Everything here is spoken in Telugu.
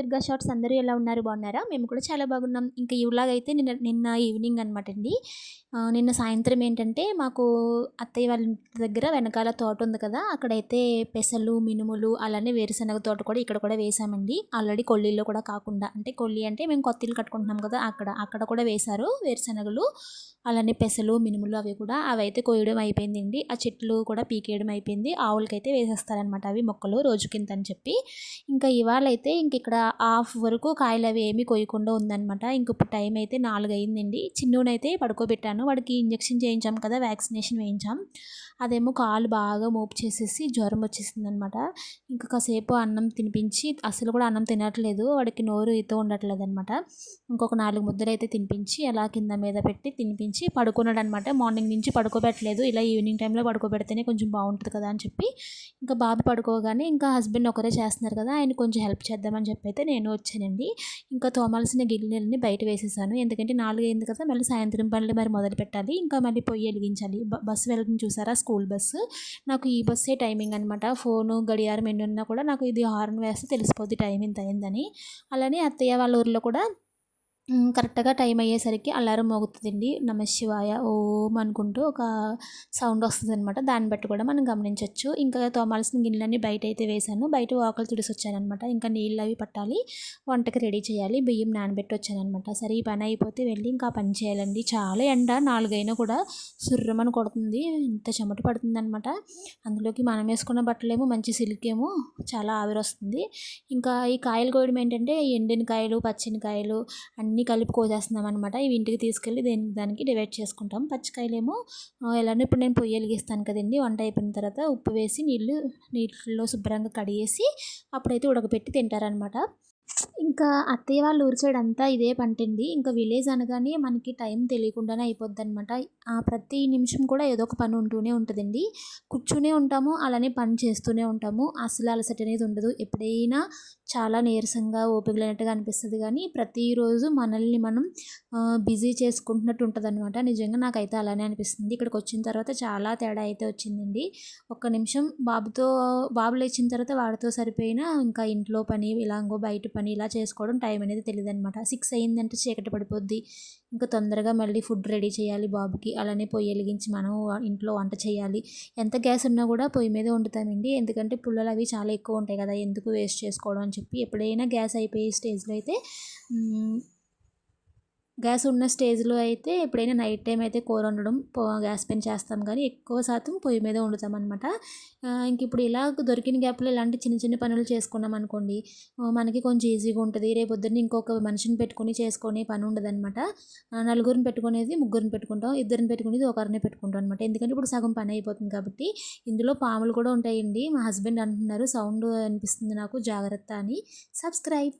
దుర్గా షార్ట్స్ అందరూ ఎలా ఉన్నారు? బాగున్నారా? మేము కూడా చాలా బాగున్నాం. ఇంకా ఇలాగైతే నిన్న నిన్న ఈవినింగ్ అనమాట అండి. నిన్న సాయంత్రం ఏంటంటే మాకు అత్తయ్య వాళ్ళ దగ్గర వెనకాల తోట ఉంది కదా అక్కడైతే పెసలు మినుములు అలానే వేరుశనగ తోట కూడా ఇక్కడ కూడా వేసామండి. ఆల్రెడీ కొల్లీలో కూడా కాకుండా అంటే కొల్లి అంటే మేము కొత్త ఇల్లు కట్టుకుంటున్నాం కదా అక్కడ అక్కడ కూడా వేశారు వేరుశనగలు అలానే పెసలు మినుములు అవి కూడా. అవి అయితే కోయడం అయిపోయిందండి. ఆ చెట్లు కూడా పీకేయడం అయిపోయింది. ఆవులకైతే వేసేస్తారనమాట అవి మొక్కలు రోజుకింత అని చెప్పి. ఇంకా ఇవాళ అయితే ఇంక ఇక్కడ హాఫ్ వరకు కాయలు అవి ఏమీ కొయ్యకుండా ఉందనమాట ఇంక ఇప్పుడు టైం అయితే నాలుగు అయిందండి చిన్నూనైతే పడుకోబెట్టాను. వాడికి ఇంజక్షన్ చేయించాం కదా వ్యాక్సినేషన్ వేయించాం. అదేమో కాలు బాగా మోపు చేసేసి జ్వరం వచ్చేసింది అనమాట ఇంకా కాసేపు అన్నం తినిపించి అసలు కూడా అన్నం తినట్లేదు. వాడికి నోరు ఇతో ఉండట్లేదు అనమాట ఇంకొక నాలుగు ముద్దలు అయితే తినిపించి అలా కింద మీద పెట్టి తినిపించి పడుకున్నాడు అనమాట మార్నింగ్ నుంచి పడుకోబెట్టలేదు. ఇలా ఈవినింగ్ టైంలో పడుకోబెడితేనే కొంచెం బాగుంటుంది కదా అని చెప్పి ఇంకా బాబు పడుకోగానే ఇంకా హస్బెండ్ ఒకరే చేస్తున్నారు కదా ఆయన కొంచెం హెల్ప్ చేద్దామని చెప్పి అయితే నేను వచ్చానండి. ఇంకా తోమాల్సిన గిన్నెలని బయట వేసేసాను. ఎందుకంటే నాలుగు అయింది కదా మళ్ళీ సాయంత్రం పనులు మరి మొదలు పెట్టాలి. ఇంకా మళ్ళీ పొయ్యి వెలిగించాలి. బస్సు వెళ్ళడం చూసారా? School bus. నాకు ఈ బస్సే టైమింగ్ అనమాట ఫోను గడియారం ఎన్ని ఉన్నా కూడా నాకు ఇది హార్న్ వేస్తే తెలిసిపోద్ది టైం ఇంత అయిందని అలానే అత్తయ్య వాళ్ళ ఊర్లో కూడా కరెక్ట్గా టైం అయ్యేసరికి అలారం మోగుతుందండి. నమశివాయ ఓం అనుకుంటూ ఒక సౌండ్ వస్తుంది అనమాట దాన్ని బట్టి కూడా మనం గమనించవచ్చు ఇంకా తోమాల్సిన గిన్నెలన్నీ బయట అయితే వేశాను. బయట వాకలు తుడిసి వచ్చానమాట ఇంకా నీళ్ళు అవి పట్టాలి. వంటకి రెడీ చేయాలి. బియ్యం నానబెట్టి వచ్చానమాట సరే ఈ పని అయిపోతే వెళ్ళి ఇంకా పని చేయాలండి. చాలా ఎండ నాలుగైనా కూడా సుర్రమని కొడుతుంది. ఎంత చెమట పడుతుంది అనమాట అందులోకి మనం వేసుకున్న బట్టలేమో మంచి సిల్క్ ఏమో చాలా ఆవిరి వస్తుంది ఇంకా ఈ కాయలు కోయడం ఏంటంటే ఎండిన కాయలు పచ్చిన కాయలు అన్నీ అన్నీ కలిపి కోసేస్తున్నాం అనమాట ఇవి ఇంటికి తీసుకెళ్ళి దేని దానికి డివైడ్ చేసుకుంటాం. పచ్చికాయలేమో ఎలానో ఇప్పుడు నేను పొయ్యి వెలిగిస్తాను కదండి. వంట అయిపోయిన తర్వాత ఉప్పు వేసి నీళ్ళు నీటిలో శుభ్రంగా కడిగేసి అప్పుడైతే ఉడకపెట్టి తింటారనమాట ఇంకా అత్తయ్య వాళ్ళ ఊరి సైడ్ అంతా ఇదే పంటండి. ఇంకా విలేజ్ అనగానే మనకి టైం తెలియకుండానే అయిపోద్ది అనమాట ప్రతి నిమిషం కూడా ఏదో ఒక పని ఉంటూనే ఉంటుందండి. కూర్చునే ఉంటాము అలానే పని చేస్తూనే ఉంటాము. అసలు అలసట అనేది ఉండదు. ఎప్పుడైనా చాలా నీరసంగా ఓపిక లేనట్టుగా అనిపిస్తుంది. కానీ ప్రతిరోజు మనల్ని మనం బిజీ చేసుకుంటున్నట్టు ఉంటుంది అనమాట నిజంగా నాకైతే అలానే అనిపిస్తుంది. ఇక్కడికి వచ్చిన తర్వాత చాలా తేడా అయితే వచ్చిందండి. ఒక్క నిమిషం బాబుతో బాబు లేచిన తర్వాత వాడితో సరిపోయినా ఇంకా ఇంట్లో పని ఇలాగో బయట పని ఇలా చేసుకోవడం టైం అనేది తెలియదు అనమాట సిక్స్ అయిందంటే చీకటి పడిపోద్ది. ఇంకా తొందరగా మళ్ళీ ఫుడ్ రెడీ చేయాలి బాబుకి. అలానే పొయ్యి వెలిగించి మనం ఇంట్లో వంట చేయాలి. ఎంత గ్యాస్ ఉన్నా కూడా పొయ్యి మీద వండుతామండి. ఎందుకంటే పుల్లలు అవి చాలా ఎక్కువ ఉంటాయి కదా ఎందుకు వేస్ట్ చేసుకోవడం అని చెప్పి ఎప్పుడైనా గ్యాస్ అయిపోయే స్టేజ్లో అయితే గ్యాస్ ఉన్న స్టేజ్లో అయితే ఎప్పుడైనా నైట్ టైం అయితే కూర వండడం గ్యాస్ పైన చేస్తాం కానీ ఎక్కువ శాతం పొయ్యి మీద వండుతాం అనమాట ఇంక ఇప్పుడు ఇలా దొరికిన గ్యాప్లో ఇలాంటి చిన్న చిన్న పనులు చేసుకున్నాం అనుకోండి మనకి కొంచెం ఈజీగా ఉంటుంది. రేపు పొద్దున్న ఇంకొక మనిషిని పెట్టుకుని చేసుకునే పని ఉండదన్నమాట. నలుగురిని పెట్టుకునేది ముగ్గురిని పెట్టుకుంటాం ఇద్దరిని పెట్టుకునేది ఒకరిని పెట్టుకుంటాం అనమాట ఎందుకంటే ఇప్పుడు సగం పని అయిపోతుంది కాబట్టి ఇందులో పాములు కూడా ఉంటాయండి. మా హస్బెండ్ అంటున్నారు సౌండ్ అనిపిస్తుంది నాకు జాగ్రత్త అని. సబ్స్క్రైబ్.